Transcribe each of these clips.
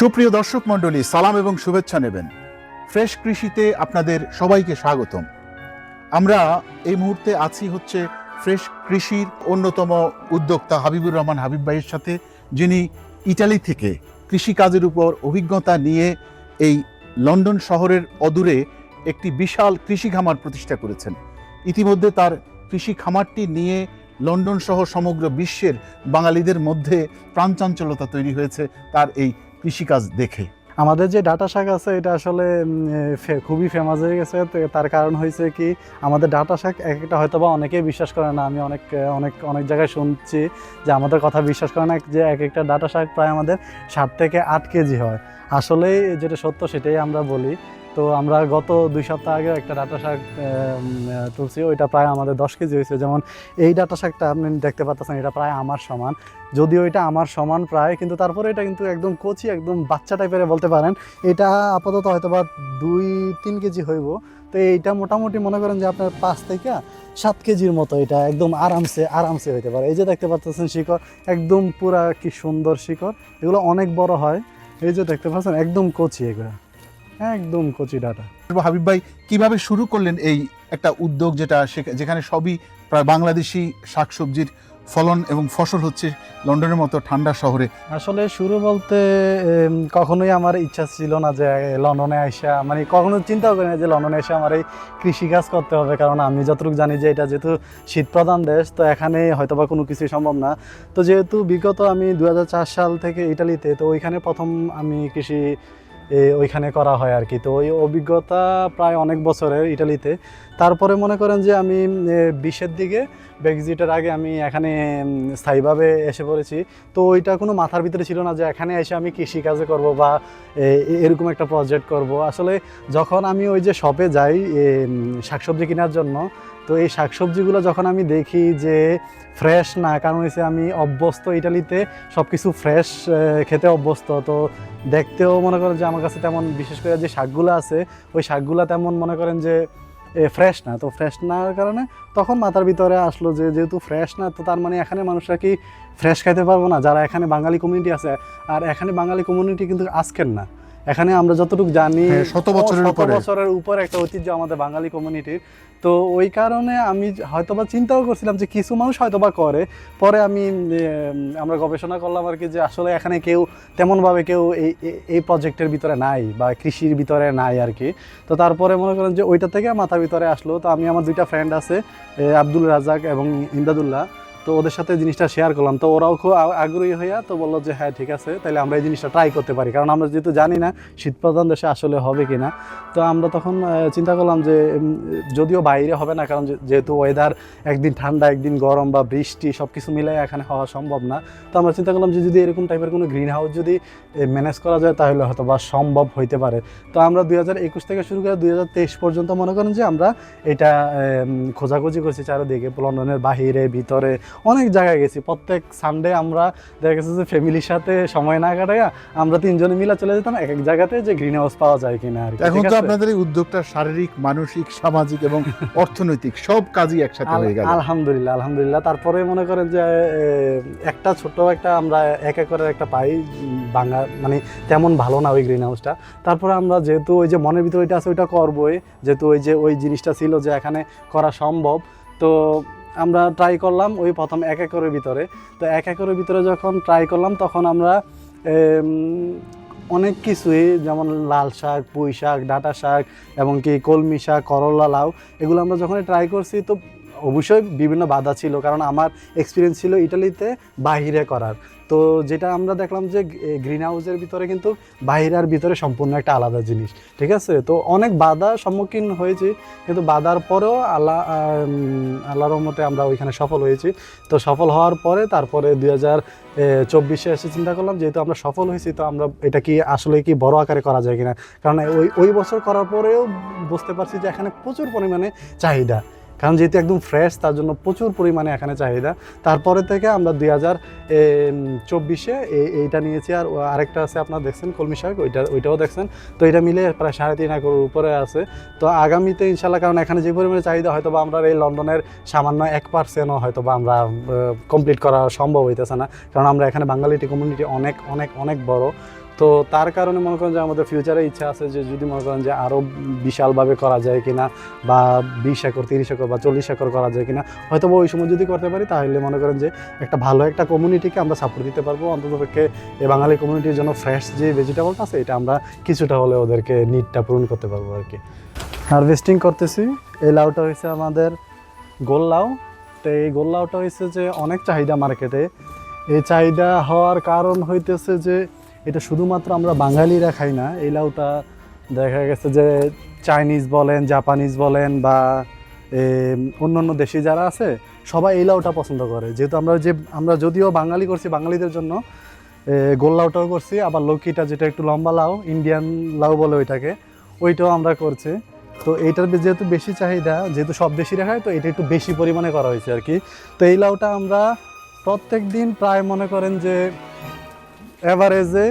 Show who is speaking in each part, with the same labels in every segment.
Speaker 1: সুপ্রিয় দর্শক মণ্ডলী, সালাম এবং শুভেচ্ছা নেবেন। ফ্রেশ কৃষিতে আপনাদের সবাইকে স্বাগতম। আমরা এই মুহূর্তে আছি হচ্ছে ফ্রেশ কৃষির অন্যতম উদ্যোক্তা হাবিবুর রহমান হাবিব ভাইয়ের সাথে, যিনি ইটালি থেকে কৃষিকাজের উপর অভিজ্ঞতা নিয়ে এই লন্ডন শহরের অদূরে একটি বিশাল কৃষি খামার প্রতিষ্ঠা করেছেন। ইতিমধ্যে তার কৃষি খামারটি নিয়ে লন্ডন সহ সমগ্র বিশ্বের বাঙালিদের মধ্যে প্রাণচাঞ্চলতা তৈরি হয়েছে। তার এই কৃষিকাজ দেখে।
Speaker 2: আমাদের যে ডাটা শাক আছে, এটা আসলে খুবই ফেমাস হয়ে গেছে। তার কারণ হয়েছে কি, আমাদের ডাটা শাক এক একটা হয়তো বা অনেকেই বিশ্বাস করে না। আমি অনেক অনেক অনেক জায়গায় শুনছি যে আমাদের কথা বিশ্বাস করে না যে এক একটা ডাটা শাক প্রায় আমাদের সাত থেকে আট কেজি হয়। আসলেই যেটা সত্য সেটাই আমরা বলি। তো আমরা গত দুই সপ্তাহ আগে একটা ডাটা শাক তুলছি। ওইটা প্রায় আমাদের দশ কেজি হয়েছে। যেমন এই ডাটা শাকটা আপনি দেখতে পাচ্ছেন, এটা প্রায় আমার সমান। যদিও এটা আমার সমান প্রায়, কিন্তু তারপরে এটা কিন্তু একদম কচি, একদম বাচ্চা টাইপের বলতে পারেন। এটা আপাতত হয়তো বা দুই, তিন কেজি হইব। তো এইটা মোটামুটি মনে করেন যে আপনার পাঁচ থেকে সাত কেজির মতো এটা একদম আরামসে আরামসে হইতে পারে। এই যে দেখতে পাচ্ছেন শিকড়, একদম পুরা কি সুন্দর শিকড়। এগুলো অনেক বড় হয়। এই যে দেখতে পাচ্ছেন, একদম কচি এগুলো। একদম কচি ডাটা
Speaker 1: হাবিব ভাই কীভাবে শুরু করলেন এই একটা উদ্যোগ যেটা যেখানে সবই প্রায় বাংলাদেশি শাকসবজির ফলন এবং ফসল হচ্ছে লন্ডনের মতো ঠান্ডা শহরে?
Speaker 2: আসলে শুরু বলতে কখনোই আমার ইচ্ছা ছিল না যে লন্ডনে আইসা মানে কখনো চিন্তাও করি না যে লন্ডনে এসে আমার এই কৃষিকাজ করতে হবে কারণ আমি যতটুকু জানি যে এটা যেহেতু শীত প্রধান দেশ তো এখানে হয়তো বা কোনো কিছুই সম্ভব না। তো যেহেতু বিগত আমি দুই হাজার চার সাল থেকে ইটালিতে তো ওইখানে প্রথম আমি কৃষি ওইখানে করা হয় আর কি। তো ওই অভিজ্ঞতা প্রায় অনেক বছরের ইটালিতে। তারপরে মনে করেন যে আমি বিশের দিকে ব্রেক্সিটের আগে আমি এখানে স্থায়ীভাবে এসে পড়েছি। তো ওইটা কোনো মাথার ভিতরে ছিল না যে এখানে এসে আমি কৃষিকাজে করব বা এরকম একটা প্রজেক্ট করব। আসলে যখন আমি ওই যে শপে যাই শাকসবজি কেনার জন্য তো এই শাকসবজিগুলো যখন আমি দেখি যে ফ্রেশ না, কারণ হচ্ছে আমি অভ্যস্ত ইটালিতে সব কিছু ফ্রেশ খেতে অভ্যস্ত। তো দেখতেও মনে করেন যে আমার কাছে তেমন, বিশেষ করে যে শাকগুলো আছে, ওই শাকগুলো তেমন মনে করেন যে ফ্রেশ না। তো ফ্রেশ নার কারণে তখন মাথার ভিতরে আসলো যে যেহেতু ফ্রেশ না, তো তার মানে এখানে মানুষরা কি ফ্রেশ খাইতে পারব না। যারা এখানে বাঙালি কমিউনিটি আছে, আর এখানে বাঙালি কমিউনিটি কিন্তু আজকের না। এখানে আমরা যতটুকু জানি
Speaker 1: হ্যাঁ, শত বছরের উপরে।
Speaker 2: বছরের উপরে একটা ঐতিহ্য আমাদের বাঙালি কমিউনিটির তো ওই কারণে আমি হয়তোবা চিন্তাও করছিলাম যে কিছু মানুষ হয়তোবা করে। পরে আমি আমরা গবেষণা করলাম আর কি যে আসলে এখানে কেউ তেমনভাবে কেউ এই এই- প্রজেক্টের ভিতরে নাই বা কৃষির ভিতরে নাই আর কি। তো তারপরে মনে করেন যে ওইটা থেকে মাথার ভিতরে আসলো। তো আমি আমার দুইটা ফ্রেন্ড আছে আব্দুল রাজাক এবং ইমদাদুল্লাহ। তো ওদের সাথে জিনিসটা শেয়ার করলাম। তো ওরাও খুব আগ্রহী হইয়া তো বলল যে হ্যাঁ ঠিক আছে তাহলে আমরা এই জিনিসটা ট্রাই করতে পারি। কারণ আমরা যেহেতু জানি না শীতপ্রধান দেশে আসলে হবে কি না তো আমরা তখন চিন্তা করলাম যে যদিও বাইরে হবে না, কারণ যেহেতু ওয়েদার একদিন ঠান্ডা, একদিন গরম বা বৃষ্টি সব কিছু মিলে এখানে হওয়া সম্ভব না। তো আমরা চিন্তা করলাম যে, যদি এরকম টাইপের কোনো গ্রিন হাউস যদি ম্যানেজ করা যায়, তাহলে হয়তো বা সম্ভব হইতে পারে। তো আমরা দুই হাজার একুশ থেকে শুরু করে দুই হাজার তেইশ পর্যন্ত মনে করেন যে, আমরা এটা খোঁজাখুঁজি করছি চারিদিকে। লন্ডনের বাহিরে, ভিতরে অনেক জায়গায় গেছি। প্রত্যেক সানডে আমরা দেখা গেছে যে ফ্যামিলির সাথে সময় না কাটাইয়া আমরা তিনজনে মিলে চলে যেতাম এক এক জায়গাতে যে গ্রিন হাউস পাওয়া যায় কিনা আর
Speaker 1: এখন তো আপনাদের এই উদ্যোগটা শারীরিক মানসিক সামাজিক এবং অর্থনৈতিক সব কাজই একসাথে হয়ে গেল।
Speaker 2: আলহামদুলিল্লাহ আলহামদুলিল্লাহ। তারপরে মনে করেন যে একটা ছোট একটা আমরা এক একরের একটা পাই বাঙা মানে তেমন ভালো না ওই গ্রিন হাউসটা তারপরে আমরা যেহেতু ওই যে মনের ভিতরে ওইটা আছে ওইটা করবোই। যেহেতু ওই যে ওই জিনিসটা ছিল যে এখানে করা সম্ভব। তো আমরা ট্রাই করলাম ওই প্রথম এক একরের ভিতরে। তো এক একরের ভিতরে যখন ট্রাই করলাম, তখন আমরা অনেক কিছুই, যেমন লাল শাক, পুঁই শাক, ডাঁটা শাক, এবং কি কলমি শাক, করলা, লাউ, এগুলো আমরা যখন ট্রাই করছি, তো অবশ্যই বিভিন্ন বাধা ছিল, কারণ আমার এক্সপিরিয়েন্স ছিল ইটালিতে বাহিরে করার। তো যেটা আমরা দেখলাম যে গ্রিন হাউসের ভিতরে কিন্তু বাহিরার ভিতরে সম্পূর্ণ একটা আলাদা জিনিস, ঠিক আছে? তো অনেক বাধা সম্মুখীন হয়েছি, কিন্তু বাধার পরেও আল্লাহ আল্লাহর রহমতে আমরা ওইখানে সফল হয়েছি। তো সফল হওয়ার পরে তারপরে দুই হাজার চব্বিশে এসে চিন্তা করলাম, যেহেতু আমরা সফল হয়েছি, তো আমরা এটা কি আসলে কি বড় আকারে করা যায় কিনা? কারণ ওই ওই বছর করার পরেও বুঝতে পারছি যে এখানে প্রচুর পরিমাণে চাহিদা। কারণ যেহেতু একদম ফ্রেশ তার জন্য প্রচুর পরিমাণে এখানে চাহিদা। তারপরে থেকে আমরা দুই হাজার চব্বিশে এইটা নিয়েছি। আর আরেকটা আছে আপনার দেখছেন, কলমি শাক, ওইটা, ওইটাও দেখছেন। তো এটা মিলে প্রায় সাড়ে তিন একর উপরে আছে। তো আগামীতে ইনশাল্লাহ কারণ এখানে যে পরিমাণে চাহিদা হয়তো বা আমরা এই লন্ডনের সামান্য এক পার্সেন্টও হয়তো বা আমরা কমপ্লিট করা সম্ভব হইতেছে না। কারণ আমরা এখানে বাঙালিটি কমিউনিটি অনেক অনেক অনেক বড়। তো তার কারণে মনে করেন যে আমাদের ফিউচারে ইচ্ছা আছে যে যদি মনে করেন যে আরও বিশালভাবে করা যায় কিনা বা বিশ একর, তিরিশ একর বা চল্লিশ একর করা যায় কিনা হয়তো ওই সময় যদি করতে পারি, তাহলে মনে করেন যে একটা ভালো একটা কমিউনিটিকে আমরা সাপোর্ট দিতে পারব। অন্ততপক্ষে এই বাঙালি কমিউনিটির জন্য ফ্রেশ যে ভেজিটেবলটা আছে, এটা আমরা কিছুটা হলে ওদেরকে নিডটা পূরণ করতে পারব আর কি। হারভেস্টিং করতেছি। এই লাউটা হয়েছে আমাদের গোল লাউ। তো এই গোল লাউটা হয়েছে যে অনেক চাহিদা মার্কেটে এই চাহিদা হওয়ার কারণ হইতেছে যে এটা শুধুমাত্র আমরা বাঙালিরা খাই না, এই লাউটা দেখা গেছে যে চাইনিজ বলেন জাপানিজ বলেন বা অন্য অন্য দেশি যারা আছে, সবাই এই লাউটা পছন্দ করে। যেহেতু আমরা যে, আমরা যদিও বাঙালি করছি বাঙালিদের জন্য গোল লাউটাও করছি, আবার লৌকিটা যেটা একটু লম্বা লাউ ইন্ডিয়ান লাউ বলে ওইটাকে, ওইটাও আমরা করছি। তো এইটার যেহেতু বেশি চাহিদা, যেহেতু সব দেশিরা খায়, তো এটা একটু বেশি পরিমাণে করা হয়েছে আর কি। তো এই লাউটা আমরা প্রত্যেক দিন প্রায় মনে করেন যে অ্যাভারেজে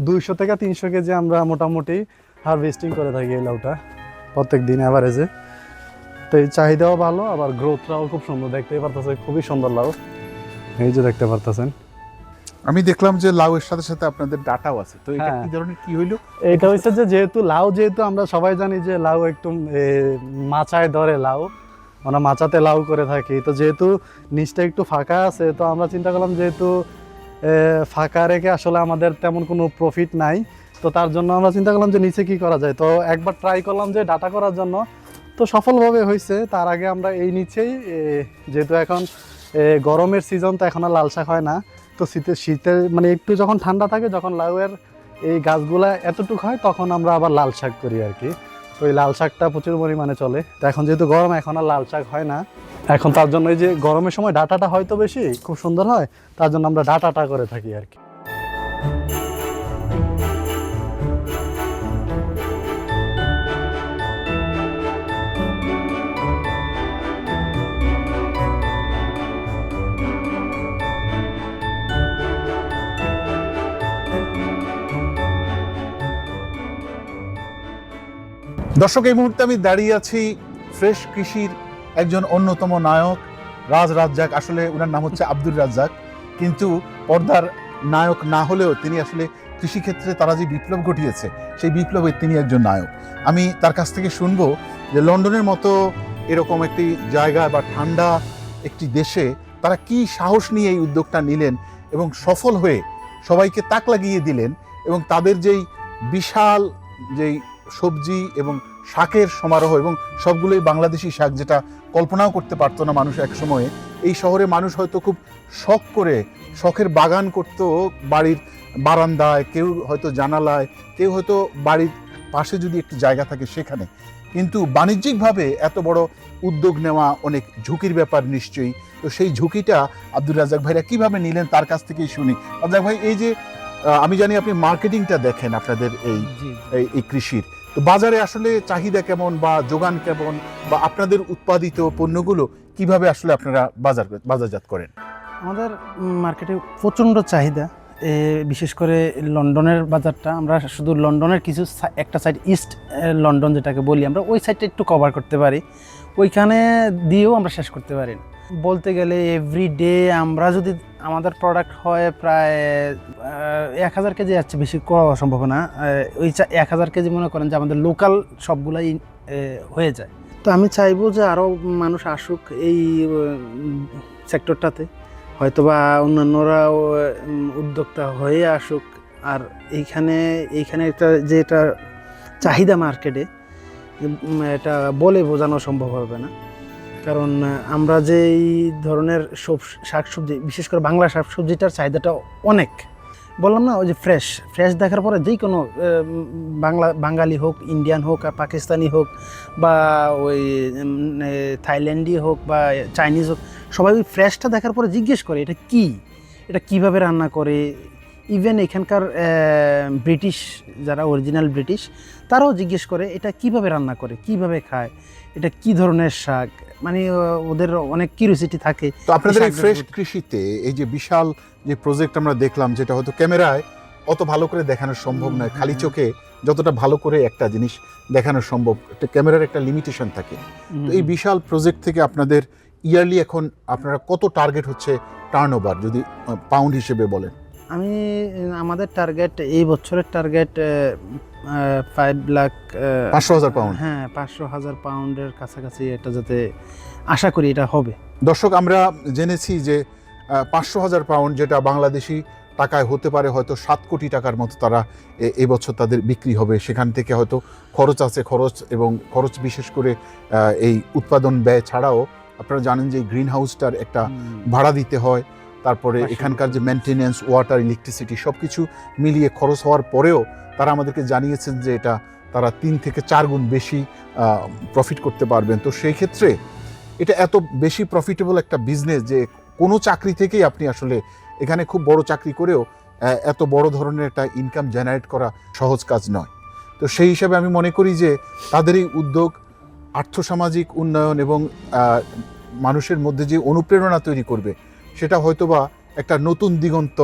Speaker 2: দুইশো থেকে তিনশো কেজি আমরা মোটামুটি হারভেস্টিং করে থাকি এই লাউটা প্রত্যেক দিন অ্যাভারেজে তো এই চাহিদাও ভালো আবার গ্রোথটাও খুব সুন্দর দেখতেই পারতেছে খুবই সুন্দর লাউ। এই যে দেখতে পারতেছেন।
Speaker 1: আমি দেখলাম যে লাউ এর সাথে সাথে আপনাদের ডাটাও আছে তো এটা
Speaker 2: হ্যাঁ।
Speaker 1: কি ধরনের কি হইল?
Speaker 2: এটা হচ্ছে যে যেহেতু লাউ যেহেতু আমরা সবাই জানি যে লাউ একটু মাচায় ধরে লাউ আমরা মাচাতে লাউ করে থাকি তো যেহেতু নিচটা একটু ফাঁকা আছে তো আমরা চিন্তা করলাম যেহেতু ফাঁকা রেখে আসলে আমাদের তেমন কোনো প্রফিট নাই। তো তার জন্য আমরা চিন্তা করলাম যে নিচে কি করা যায়? তো একবার ট্রাই করলাম যে ডাটা করার জন্য। তো সফলভাবে হয়েছে। তার আগে আমরা এই নিচেই যেহেতু এখন গরমের সিজন তো এখন আর লাল শাক হয় না। তো শীতে শীতে মানে একটু যখন ঠান্ডা থাকে, যখন লাউয়ের এই গাছগুলা এতটুকু হয়, তখন আমরা আবার লাল শাক করি আর কি। তো এই লাল শাকটা প্রচুর পরিমাণে চলে। তো এখন যেহেতু গরম, এখন আর লাল শাক হয় না। এখন তার জন্য এই যে গরমের সময় ডাটাটা হয়তো বেশি খুব সুন্দর হয়, তার জন্য আমরা ডাটাটা করে থাকি আর কি।
Speaker 1: দর্শক, এই মুহূর্তে আমি দাঁড়িয়ে আছি ফ্রেশ কৃষির একজন অন্যতম নায়ক, রাজ রাজ্জাক। আসলে ওনার নাম হচ্ছে আব্দুর রাজ্জাক। কিন্তু পর্দার নায়ক না হলেও তিনি আসলে কৃষিক্ষেত্রে তারা যে বিপ্লব ঘটিয়েছে, সেই বিপ্লবের তিনি একজন নায়ক। আমি তার কাছ থেকে শুনব যে লন্ডনের মতো এরকম একটি জায়গা বা ঠান্ডা একটি দেশে তারা কি সাহস নিয়ে এই উদ্যোগটা নিলেন এবং সফল হয়ে সবাইকে তাক লাগিয়ে দিলেন এবং তাদের যেই বিশাল যেই সবজি এবং শাকের সমারোহ এবং সবগুলোই বাংলাদেশি শাক যেটা কল্পনাও করতে পারতো না মানুষ এক সময়ে। এই শহরে মানুষ হয়তো খুব শখ করে শখের বাগান করতো বাড়ির বারান্দায় কেউ হয়তো জানালায় কেউ হয়তো বাড়ির পাশে যদি একটু জায়গা থাকে সেখানে। কিন্তু বাণিজ্যিকভাবে এত বড় উদ্যোগ নেওয়া অনেক ঝুঁকির ব্যাপার নিশ্চয়ই। তো সেই ঝুঁকিটা আব্দুর রাজাক ভাইরা কীভাবে নিলেন তার কাছ থেকেই শুনি। রাজাক ভাই এই যে আমি জানি আপনি মার্কেটিংটা দেখেন আপনাদের এই এই এই কৃষির। তো বাজারে আসলে চাহিদা কেমন বা যোগান কেমন বা আপনাদের উৎপাদিত পণ্যগুলো কীভাবে আসলে আপনারা বাজার বাজারজাত করেন?
Speaker 3: আমাদের মার্কেটে প্রচণ্ড চাহিদা। বিশেষ করে লন্ডনের বাজারটা। আমরা শুধু লন্ডনের কিছু একটা সাইড ইস্ট লন্ডন যেটাকে বলি আমরা, ওই সাইডটা একটু কভার করতে পারি। ওইখানে দিয়েও আমরা শেষ করতে পারি। না। বলতে গেলে এভরি ডে আমরা যদি আমাদের প্রোডাক্ট হয় প্রায় এক হাজার কেজি যাচ্ছে বেশি করা সম্ভব না। ওই এক হাজার কেজি মনে করেন যে আমাদের লোকাল সবগুলাই হয়ে যায়। তো আমি চাইব যে আরও মানুষ আসুক এই সেক্টরটাতে হয়তোবা অন্যান্যরাও উম, উদ্যোক্তা হয়ে আসুক। আর এইখানে এইখানে একটা যে এটা চাহিদা মার্কেটে এটা বলে বোঝানো সম্ভব হবে না। কারণ আমরা যে এই ধরনের সব, শাকসবজি, বিশেষ করে বাংলা শাকসবজিটার চাহিদাটা অনেক। বললাম না, ওই যে ফ্রেশ ফ্রেশ দেখার পরে যেই কোনো বাংলা, বাঙালি হোক ইন্ডিয়ান হোক, আর পাকিস্তানি হোক, বা ওই থাইল্যান্ডই হোক, বা চাইনিজ হোক, সবাই ওই ফ্রেশটা দেখার পরে জিজ্ঞেস করে, এটা কি? এটা কীভাবে রান্না করে? ইভেন এখানকার ব্রিটিশ যারা অরিজিনাল ব্রিটিশ তারাও জিজ্ঞেস করে, এটা কীভাবে রান্না করে? কীভাবে খায়? এটা কি ধরনের শাক? মানে ওদের অনেক কিউরিসিটি থাকে
Speaker 1: তো আপনাদের এই ফ্রেশ কৃষিতে এই যে বিশাল যে প্রজেক্ট আমরা দেখলাম যেটা হয়তো ক্যামেরায় অত ভালো করে দেখানো সম্ভব নয় খালি চোখে যতটা ভালো করে একটা জিনিস দেখানো সম্ভব একটা ক্যামেরার একটা লিমিটেশন থাকে। তো এই বিশাল প্রজেক্ট থেকে আপনাদের ইয়ারলি এখন আপনারা কত টার্গেট হচ্ছে টার্ন ওভার যদি পাউন্ড হিসেবে বলেন?
Speaker 3: আমি আমাদের টার্গেট এই বছরের টার্গেট ফাইভ লাখ
Speaker 1: পাঁচশো হাজার পাউন্ড
Speaker 3: হ্যাঁ পাঁচশো হাজার পাউন্ডের কাছাকাছি এটা যাতে আশা করি এটা হবে।
Speaker 1: দর্শক আমরা জেনেছি যে পাঁচশো হাজার পাউন্ড যেটা বাংলাদেশি টাকায় হতে পারে হয়তো সাত কোটি টাকার মতো তারা এবছর তাদের বিক্রি হবে। সেখান থেকে হয়তো খরচ আছে খরচ এবং খরচ বিশেষ করে এই উৎপাদন ব্যয় ছাড়াও আপনারা জানেন যে গ্রিন হাউসটার একটা ভাড়া দিতে হয়। তারপরে এখানকার যে মেনটেনেন্স ওয়াটার ইলেকট্রিসিটি সব কিছু মিলিয়ে খরচ হওয়ার পরেও তারা আমাদেরকে জানিয়েছেন যে এটা তারা তিন থেকে চার গুণ বেশি প্রফিট করতে পারবেন। তো সেই ক্ষেত্রে এটা এত বেশি প্রফিটেবল একটা বিজনেস যে কোনো চাকরি থেকেই আপনি আসলে এখানে খুব বড় চাকরি করেও এত বড় ধরনের একটা ইনকাম জেনারেট করা সহজ কাজ নয়। তো সেই হিসাবে আমি মনে করি যে তাদের এই উদ্যোগ আর্থসামাজিক উন্নয়ন এবং মানুষের মধ্যে যে অনুপ্রেরণা তৈরি করবে সেটা হয়তো বা একটা নতুন দিগন্ত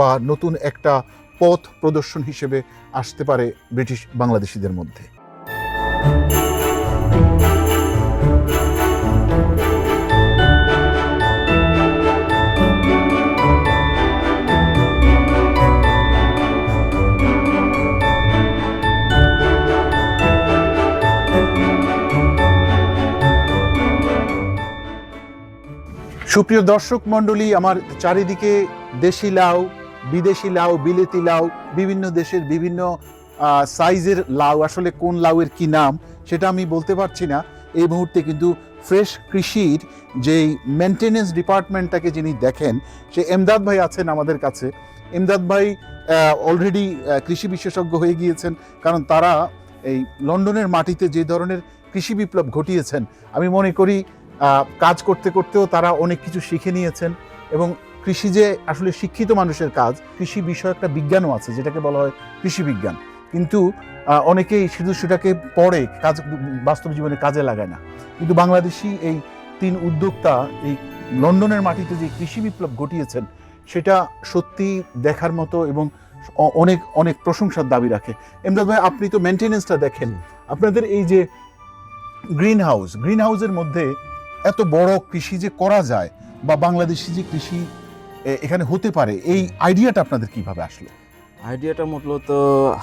Speaker 1: বা নতুন একটা পথ প্রদর্শন হিসেবে আসতে পারে ব্রিটিশ বাংলাদেশিদের মধ্যে। সুপ্রিয় দর্শক মণ্ডলী, আমার চারিদিকে দেশি লাউ, বিদেশি লাউ, বিলেতি লাউ, বিভিন্ন দেশের বিভিন্ন সাইজের লাউ, আসলে কোন লাউয়ের কি নাম সেটা আমি বলতে পারছি না। এই মুহূর্তে কিন্তু ফ্রেশ কৃষির যেই মেনটেনেন্স ডিপার্টমেন্টটাকে যিনি দেখেন, সে এমদাদ ভাই আছেন আমাদের কাছে। এমদাদ ভাই অলরেডি কৃষি বিশেষজ্ঞ হয়ে গিয়েছেন, কারণ তারা এই লন্ডনের মাটিতে যে ধরনের কৃষি বিপ্লব ঘটিয়েছেন, আমি মনে করি কাজ করতে করতেও তারা অনেক কিছু শিখে নিয়েছেন এবং কৃষি যে আসলে শিক্ষিত মানুষের কাজ, কৃষি বিষয় একটা বিজ্ঞানও আছে, যেটাকে বলা হয় কৃষি বিজ্ঞান। কিন্তু অনেকেই শুধু সেটাকে পড়ে, কাজ, বাস্তব জীবনে কাজে লাগায় না। কিন্তু বাংলাদেশি এই তিন উদ্যোক্তা, এই লন্ডনের মাটিতে যে কৃষি বিপ্লব ঘটিয়েছেন, সেটা সত্যি দেখার মতো এবং অনেক অনেক প্রশংসার দাবি রাখে। এমদাদ ভাই, আপনি তো মেনটেনেন্সটা দেখেন। আপনাদের এই যে গ্রিন হাউস গ্রিন হাউসের মধ্যে এত বড় কৃষি যে করা যায় বা বাংলাদেশি যে কৃষি এখানে হতে পারে এই আইডিয়াটা আপনাদের কীভাবে আসলো?
Speaker 4: আইডিয়াটা মূলত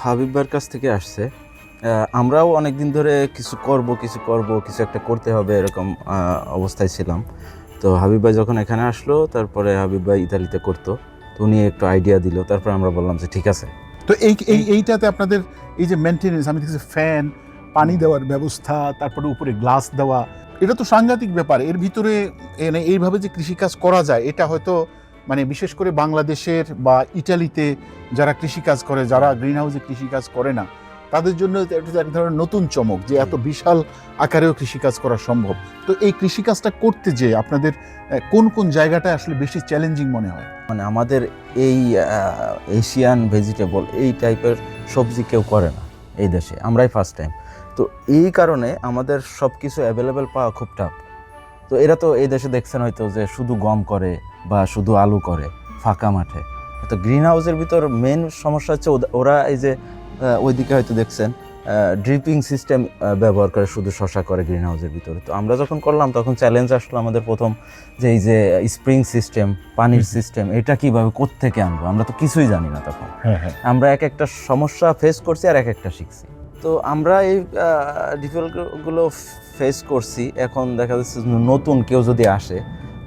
Speaker 4: হাবিব ভাইয়ের কাছ থেকে আসছে। আমরাও অনেক দিন ধরে কিছু করব কিছু করব কিছু একটা করতে হবে এরকম অবস্থায় ছিলাম। তো হাবিব ভাই যখন এখানে আসলো তারপরে হাবিব ভাই ইতালিতে করতো। তো উনি একটু আইডিয়া দিল তারপরে আমরা বললাম যে ঠিক আছে।
Speaker 1: তো এই এই এইটাতে আপনাদের এই যে মেনটেনেন্স আমি দেখছি ফ্যান পানি দেওয়ার ব্যবস্থা তারপরে উপরে গ্লাস দেওয়া এটা তো সাংঘাতিক ব্যাপার। এর ভিতরে মানে এইভাবে যে কৃষিকাজ করা যায় এটা হয়তো মানে বিশেষ করে বাংলাদেশের বা ইটালিতে যারা কৃষিকাজ করে যারা গ্রিন হাউসে কৃষিকাজ করে না তাদের জন্য এটা এক ধরনের নতুন চমক যে এত বিশাল আকারেও কৃষিকাজ করা সম্ভব। তো এই কৃষিকাজটা করতে যে আপনাদের কোন কোন জায়গাটা আসলে বেশি চ্যালেঞ্জিং মনে হয়?
Speaker 4: মানে আমাদের এই এশিয়ান ভেজিটেবল এই টাইপের সবজি কেউ করে না এই দেশে। আমরাই ফার্স্ট টাইম তো এই কারণে আমাদের সব কিছু অ্যাভেলেবেল পাওয়া খুব টাফ তো এরা তো এই দেশে দেখছেন হয়তো যে শুধু গম করে বা শুধু আলু করে ফাঁকা মাঠে। তো গ্রিন হাউসের ভিতর মেন সমস্যা হচ্ছে ওরা এই যে ওইদিকে হয়তো দেখছেন ড্রিপিং সিস্টেম ব্যবহার করে শুধু শশা করে গ্রিন হাউসের ভিতরে। তো আমরা যখন করলাম তখন চ্যালেঞ্জ আসলো আমাদের প্রথম যে এই যে স্প্রিং সিস্টেম পানির সিস্টেম এটা কীভাবে কোত্থেকে আনব? আমরা তো কিছুই জানি না তখন।
Speaker 1: হ্যাঁ হ্যাঁ।
Speaker 4: আমরা এক একটা সমস্যা ফেস করছি আর এক একটা শিখছি। তো আমরা এই ডিফিকাল্টগুলো ফেস করছি। এখন দেখা যাচ্ছে নতুন কেউ যদি আসে,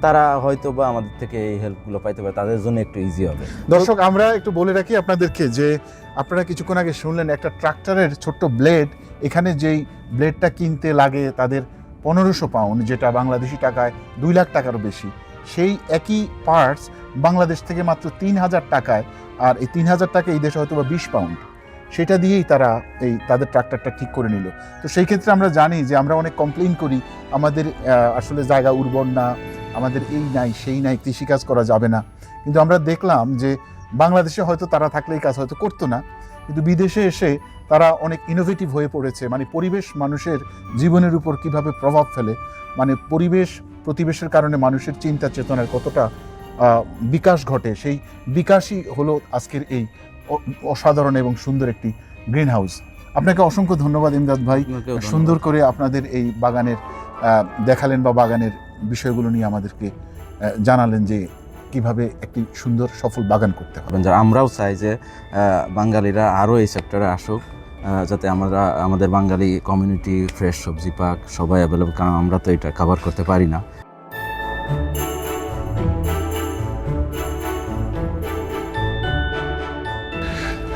Speaker 4: তারা হয়তো বা আমাদের থেকে এই হেল্পগুলো পাইতে পারে। তাদের জন্য একটু ইজি হবে।
Speaker 1: দর্শক, আমরা একটু বলে রাখি আপনাদেরকে যে, আপনারা কিছুক্ষণ আগে শুনলেন একটা ট্রাক্টরের ছোট্ট ব্লেড এখানে যেই ব্লেডটা কিনতে লাগে তাদের পনেরোশো পাউন্ড যেটা বাংলাদেশি টাকায় দুই লাখ টাকারও বেশি। সেই একই পার্টস বাংলাদেশ থেকে মাত্র তিন হাজার টাকায়, আর এই তিন হাজার টাকা এই দেশে হয়তো বা বিশ পাউন্ড সেটা দিয়েই তারা এই তাদের ট্রাক্টরটা ঠিক করে নিল। তো সেই ক্ষেত্রে আমরা জানি যে আমরা অনেক কমপ্লেন করি, আমাদের আসলে জায়গা উর্বর না, আমাদের এই নাই, সেই নাই, কৃষিকাজ করা যাবে না। কিন্তু আমরা দেখলাম যে বাংলাদেশে হয়তো তারা থাকলে এই কাজ হয়তো করতো না, কিন্তু বিদেশে এসে তারা অনেক ইনোভেটিভ হয়ে পড়েছে। মানে পরিবেশ মানুষের জীবনের উপর কীভাবে প্রভাব ফেলে মানে পরিবেশ প্রতিবেশের কারণে মানুষের চিন্তা চেতনার কতটা বিকাশ ঘটে, সেই বিকাশই হলো আজকের এই অসাধারণ এবং সুন্দর একটি গ্রিন হাউস আপনাকে অসংখ্য ধন্যবাদ ইমদাদ ভাই। সুন্দর করে আপনাদের এই বাগানের দেখালেন বা বাগানের বিষয়গুলো নিয়ে আমাদেরকে জানালেন যে কীভাবে একটি সুন্দর সফল বাগান করতে হবে।
Speaker 4: যারা আমরাও চাই যে বাঙালিরা আরও এই সেক্টরে আসুক যাতে আমরা আমাদের বাঙালি কমিউনিটি ফ্রেশ সবজি পাক সবাই অ্যাভেলেবল কারণ আমরা তো এটা কভার করতে পারি না।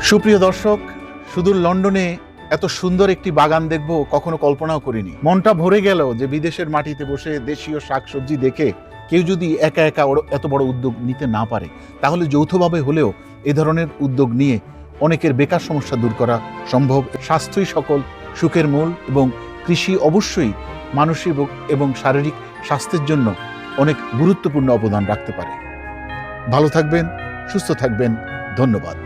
Speaker 1: সুপ্রিয় দর্শক, সুদূর লন্ডনে এত সুন্দর একটি বাগান দেখব কখনো কল্পনাও করিনি। মনটা ভরে গেল যে বিদেশের মাটিতে বসে দেশীয় শাকসবজি দেখে কেউ যদি একা একা এত বড় উদ্যোগ নিতে না পারে, তাহলে যৌথভাবে হলেও এ ধরনের উদ্যোগ নিয়ে অনেকের বেকার সমস্যা দূর করা সম্ভব। স্বাস্থ্যই সকল, সুখের মূল এবং কৃষি অবশ্যই মানসিক এবং- শারীরিক স্বাস্থ্যের জন্য অনেক গুরুত্বপূর্ণ অবদান রাখতে পারে। ভালো থাকবেন, সুস্থ থাকবেন, ধন্যবাদ।